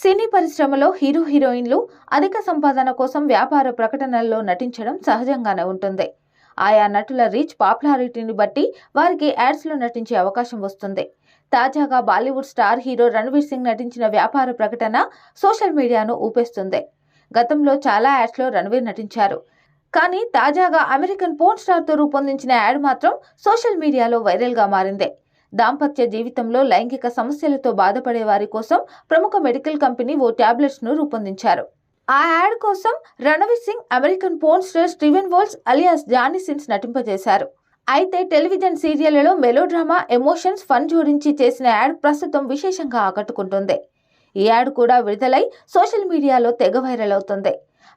సినీ పరిశ్రమలో హీరో హీరోయిన్లు అధిక సంపాదన కోసం వ్యాపార ప్రకటనల్లో నటించడం సహజంగానే ఉంటుంది. ఆయా నటుల రీచ్ పాపులారిటీని బట్టి వారికి యాడ్స్లో నటించే అవకాశం వస్తుంది. తాజాగా Bollywood star hero Ranveer Singh నటించిన వ్యాపార ప్రకటన సోషల్ మీడియాను ఊపేస్తుంది. గతంలో చాలా యాడ్స్లో రణ్వీర్ నటించారు. కానీ తాజాగా అమెరికన్ పోర్న్ స్టార్తో రూపొందించిన యాడ్ మాత్రం సోషల్ మీడియాలో వైరల్గా మారింది. దాంపత్య జీవితంలో లైంగిక సమస్యలతో బాధపడే వారి కోసం ప్రముఖ మెడికల్ కంపెనీ ఓ టాబ్లెట్స్ను రూపొందించారు. ఆ యాడ్ కోసం Ranveer Singh American porn star Steven Wolfe alias Johnny Sins నటింపజేశారు. అయితే టెలివిజన్ సీరియళ్ళలో మెలోడ్రామా ఎమోషన్స్ ఫన్ జోడించి చేసిన యాడ్ ప్రస్తుతం విశేషంగా ఆకట్టుకుంటుంది. ఈ యాడ్ కూడా విడుదలై సోషల్ మీడియాలో తెగ వైరల్ అవుతుంది.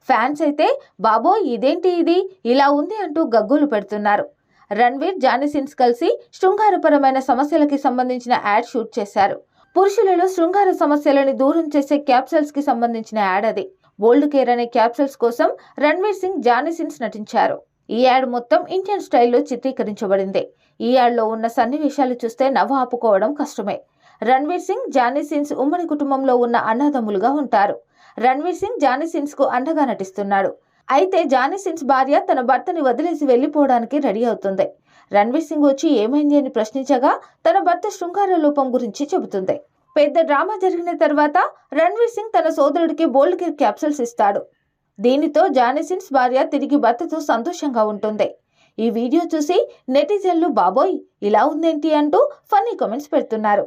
ఫ్యాన్స్ అయితే బాబోయ్ ఇదేంటి ఇది? ఇలా ఉంది అంటూ గగ్గోలు పెడుతున్నారు. రణ్వీర్ జానిసిన్స్ కలిసి శృంగారపరమైన సమస్యలకి సంబంధించిన యాడ్ షూట్ చేశారు. పురుషులలో శృంగార సమస్యలను దూరం చేసే క్యాప్సల్స్కి సంబంధించిన యాడ్ అది. ఓల్డ్ కేర్ అనే క్యాప్సల్స్ కోసం రణ్వీర్ సింగ్ జానిసిన్స్ నటించారు. ఈ యాడ్ మొత్తం ఇండియన్ స్టైల్లో చిత్రీకరించబడింది. ఈ యాడ్లో ఉన్న సన్నివేశాలు చూస్తే నవ్వు ఆపుకోవడం కష్టమే. రణ్వీర్ సింగ్ జానిసిన్స్ ఉమ్మడి కుటుంబంలో ఉన్న అన్నదమ్ములుగా ఉంటారు. రణ్వీర్ సింగ్ జానీసిన్స్కు అండగా నటిస్తున్నాడు. అయితే జానీ సిన్స్ భార్య తన భర్తని వదిలేసి వెళ్ళిపోవడానికి రెడీ అవుతుంది. రణ్వీర్ సింగ్ వచ్చి ఏమైంది అని ప్రశ్నించగా తన భర్త శృంగార లోపం గురించి చెబుతుంది. పెద్ద డ్రామా జరిగిన తర్వాత రణ్వీర్ సింగ్ తన సోదరుడికి బోల్డ్ కేర్ క్యాప్సూల్స్ ఇస్తాడు. దీనితో జానిసిన్స్ భార్య తిరిగి భర్తతో సంతోషంగా ఉంటుంది. ఈ వీడియో చూసి నెటిజన్లు బాబోయ్ ఇలా ఉందేంటి? అంటూ ఫన్నీ కామెంట్స్ పెడుతున్నారు.